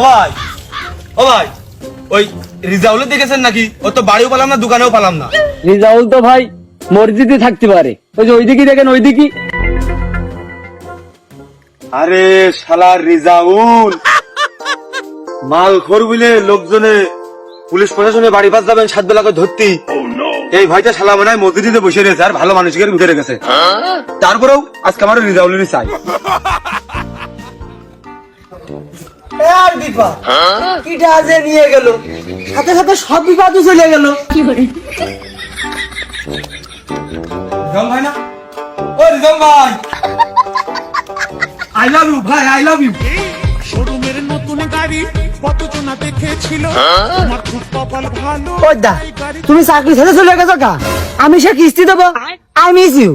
ও ভাই ও ভাই ওই রিজাউলে দেখেছেন নাকি? ও তো বাড়িও পালাম না দোকানেও পালাম না। রিজাউল তো ভাই মসজিদে থাকতে পারে। ওই যে ওইদিকে দেখেন ওইদিকে। আরে শালা রিজাউল মাল খোর বলে লোকজনে পুলিশ প্রশাসনে বাড়ি পাস যাবেন সাত বেলা করে ধরতি। এই ভাইটা শালা মনে হয় মসজিদে বসে রয়েছে আর ভালো মানুষকে উঠে রেখেছে তারপরেও আজকে আমার রিজাউলেরই চাই। আর বিপদ। কিটা যে নিয়ে গেল। সাথে সাথে সব বিপদও চলে গেল। রিজাউল ভাই না? ও ভাই। আই লাভ ইউ ভাই আই লাভ ইউ শোরুমের নতুন গাড়ি কতজনা দেখেছিল। তোমার খুব কপাল ভালো। ওই তুমি চাকরি ছেড়ে চলে গেছো কা? আমি সে কিস্তি দেবো। আই মিস ইউ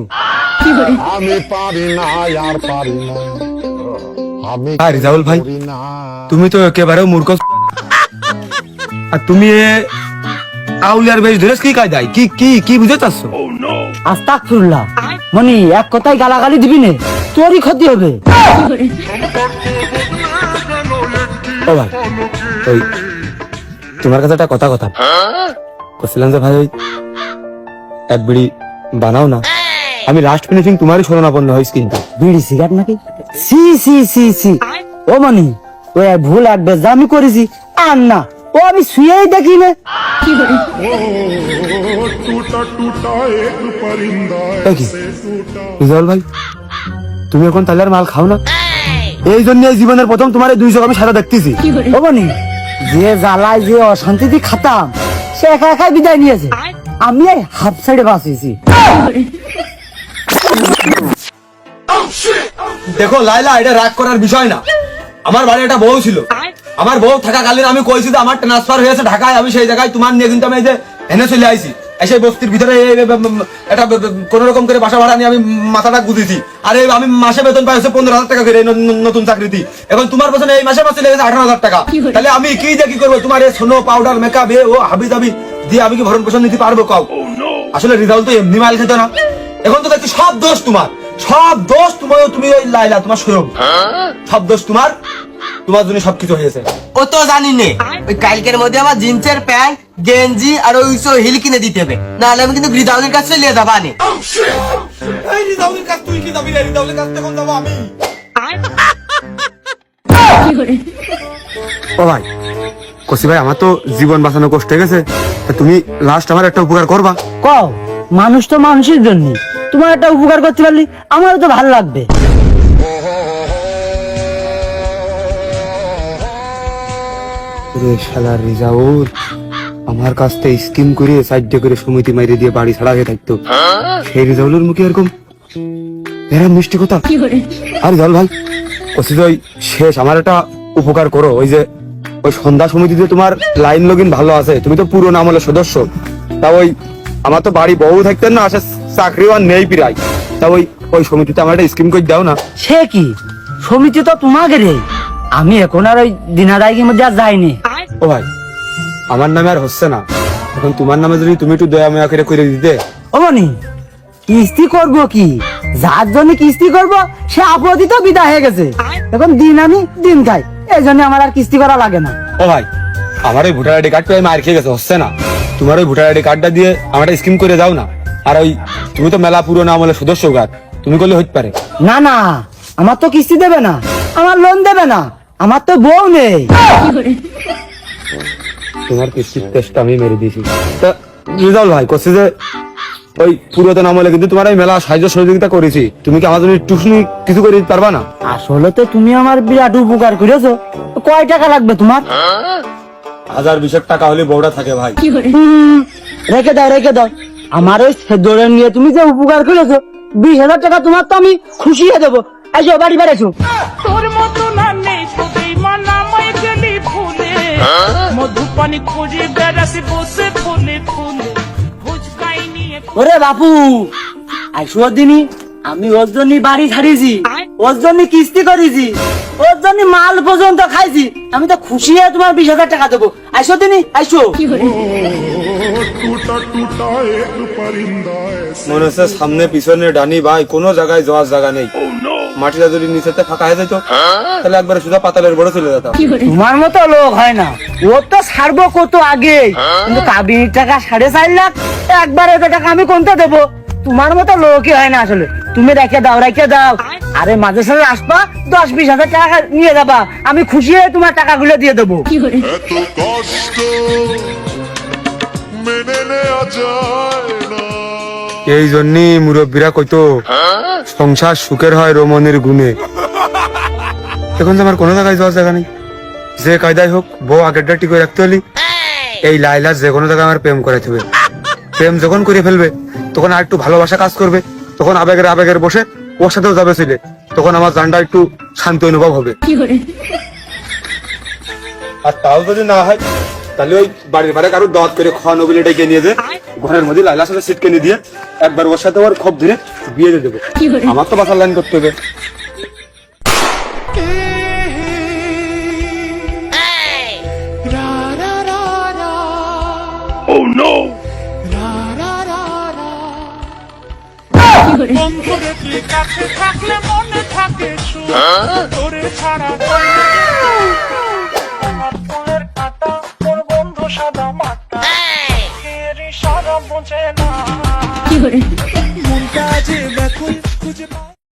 আমি পারি না আর পারি না। হ্যাঁ রিজাউল ভাই তুমি তো একেবারে মূর্খ। আর তুমি আউলিয়ার বেশ ধরেছ কি কায়দায়? কি কি কি বুঝে চাচ্ছ আস্তাকফিরুল্লাহ মনি এক কথায় গালাগালি দিবি নে তোরই ক্ষতি হবে। ও ভাই ওই তোমার কাছে একটা কথা কথা। বলছিলাম যে ভাই এক বিড়ি বানাও না। আমি লাস্ট ফিনিশিং তোমারই শরণাপন্ন হয়েছি কিন্তু বিড়ি সিগারেট নাকি? C C C C. ও ও ভুল করেছি। আর না ও আমি শুয়েই দেখি না। তুমি এখন তাহলে মাল খাও না। এই জন্য জীবনের প্রথম তোমার এই দুই চোখ আমি সাদা দেখতেছি। ও যে জ্বালায় যে অশান্তিতে খাতাম সে একা একাই বিদায় নিয়েছে। আমি হাফ সাইডে বাঁচিয়েছি। Oh shit! দেখো লাইলা এটা রাগ করার বিষয় না। আমার বাড়ি একটা বউ ছিল। আমার বউ থাকাকালীন আমি কইছি যে আমার ট্রান্সফার হয়েছে ঢাকায় আমি সেই জায়গায় তোমার নিয়ে কিন্তু আমি এই যে এনে চলে আইছি। এসে বস্তির ভিতরে একটা কোন রকম করে বাসা ভাড়া নিয়ে আমি মাথাটা গুঁজেছি। আর এই আমি মাসে বেতন পাই হচ্ছে পনেরো হাজার টাকা করে নতুন চাকরিতে এখন তোমার পেছনে এই মাসে মাসে লেগেছে আঠারো হাজার টাকা। তাহলে আমি কি যে কি করব? তোমার এই সোনো পাউডার মেকআপ এ ও হাবি দাবি দিয়ে আমি কি ভরণ পোষণ নিতে পারব কাউ আসলে রিজাল্ট তো এমনি মাল খেতে না। এখন তো দেখছি সব দোষ তোমার। সব দোষ তোমার তুমি ওই লাইলা তোমার স্বয়ং। সব দোষ তোমার তোমার জন্য সবকিছু হয়েছে। ও তো জানি নে ওই কালকের মধ্যে আমার জিন্সের প্যান্ট গেঞ্জি আর ওই সব হিল কিনে দিতে হবে। নাহলে আমি কিন্তু বৃদাউনের কাছে নিয়ে যাব আনে। এই রিজাউলের কাছ তুই কি যাবি রে? রিজাউলের কাছ যাব আমি। ও ভাই কসি ভাই আমার তো জীবন বাঁচানো কষ্ট হয়ে গেছে। তুমি লাস্ট আমার একটা উপকার করবা। কও মানুষ তো মানুষের জন্য তোমার একটা উপকার করতে পারলি আমারও তো ভালো লাগবে। আমার কাছ থেকে স্কিম করে সাইড করে সমিতি মাইরে দিয়ে বাড়ি ছাড়া হয়ে থাকতো। সেই রিজাউলের মুখে এরকম এরকম মিষ্টি কথা। আর জল ভাই কসি ওই শেষ আমার একটা উপকার করো ওই যে ওই সন্ধ্যা সমিতিতে তোমার লাইন লগিন ভালো আছে তুমি তো পুরো আমলের সদস্য। তা ওই আমার তো বাড়ি বউ থাকতেন না আসে চাকরিও আর নেই প্রায়। তা ওই ওই সমিতিতে আমার একটা স্কিম করে দাও না। সে কি? সমিতি তো তোমাকে রে। আমি এখন আর ওই মধ্যে আর যাইনি। ও ভাই আমার নামে আর হচ্ছে না। এখন তোমার নামে যদি তুমি একটু দয়া ময়া করে করে দিতে। অমনি কিস্তি করব কি? যার জন্য কিস্তি করব সে আপত্তি তো বিদায় হয়ে গেছে। এখন দিন আমি দিন খাই এই জন্য আমার আর কিস্তি করা লাগে না। ও ভাই আমার ওই ভোটার আইডি কার্ড পেয়ে মার খেয়ে গেছে হচ্ছে না। তোমার ওই ভোটার আইডি কার্ডটা দিয়ে আমার স্কিম করে দাও না। আর ওই তুমি তো মেলা পুরো আমলের সদস্য গাত তুমি করলে হইতে পারে। না না আমার তো কিস্তি দেবে না আমার লোন দেবে না আমার তো বউ নেই। তোমার কিস্তির টেস্টটা আমি মেরে দিয়েছি। তা ভাই করছে যে ওই পুরাতন আমলে কিন্তু তোমার মেলা সাহায্য সহযোগিতা করেছি। তুমি কি আমার জন্য টুসনি কিছু করে দিতে পারবা না? আসলে তো তুমি আমার বিরাট উপকার করেছ। কয় টাকা লাগবে তোমার? হাজার বিশেক টাকা হলে বউটা থাকে ভাই। রেখে দাও রেখে দাও। আমার ওই দৌড়ে নিয়ে তুমি যে উপকার করেছ বিশ হাজার টাকা তোমার তো আমি খুশি হয়ে দেবো। এসো বাড়ি বেড়েছো। তোর মতো না নেই তোদের মানামায় গেলি ফুলে। মধু পানি খুঁজে বেড়াসি বসে ফুলে ফুলে। ওরে বাপু আইসো দিনই আমি ওর জন্য বাড়ি ছাড়িয়েছি। ওর জন্য কিস্তি করেছি। ওর জন্য মাল পর্যন্ত খাইছি। আমি তো খুশি হয়ে তোমার বিশ হাজার টাকা দেবো। আইসো দিনই আইসো মনে হচ্ছে সামনে পিছনে ডানি ভাই কোনো জায়গায় যাওয়ার জায়গা নেই। মাটিটা যদি নিচেতে ফাঁকা হয়ে যেত তাহলে একবারে সুধা পাতালের বড় চলে যেতাম। তোমার মতো লোক হয় না। ও তো ছাড়বো কত আগে। কিন্তু কাবিনীর টাকা সাড়ে চার লাখ একবার এত টাকা আমি কোনটা দেবো? তোমার মতো লোকই হয় না আসলে। তুমি রেখে দাও রেখে দাও। আরে মাঝে সাঝে আসবা দশ বিশ হাজার টাকা নিয়ে যাবা। আমি খুশি হয়ে তোমার টাকাগুলো দিয়ে দেবো। মেনে নেওয়া যায় না। এই জন্যই মুরব্বীরা কইতো সংসার সুখের হয় রমণের গুণে। এখন তো আমার কোনো জায়গায় যাওয়ার জায়গা নেই। যে কায়দায় হোক বউ আগেরটা টিকে রাখতে হলি? এই লাইলার যে কোনো জায়গায় আমার প্রেম করাইতে হবে। প্রেম যখন করে ফেলবে তখন আর একটু ভালোবাসা কাজ করবে তখন আবেগের আবেগের বসে ওর সাথেও যাবে ছিলে তখন আমার জানটা একটু শান্তি অনুভব হবে। আর তাও যদি না হয় তাহলে ওই বাড়ির বাড়ি কারও দাওয়াত করে খাওয়ানো বলে ডেকে নিয়ে যে ঘরের মধ্যে লাইলার সাথে সিটকে নিয়ে দিয়ে একবার ওর সাথে ওর খপ ধরে বিয়ে দিয়ে দেবো। আমার তো বাসার লাইন করতে হবে। তুই কাছে থাকলে মনে থাকে তোরে ছাড়া Okay.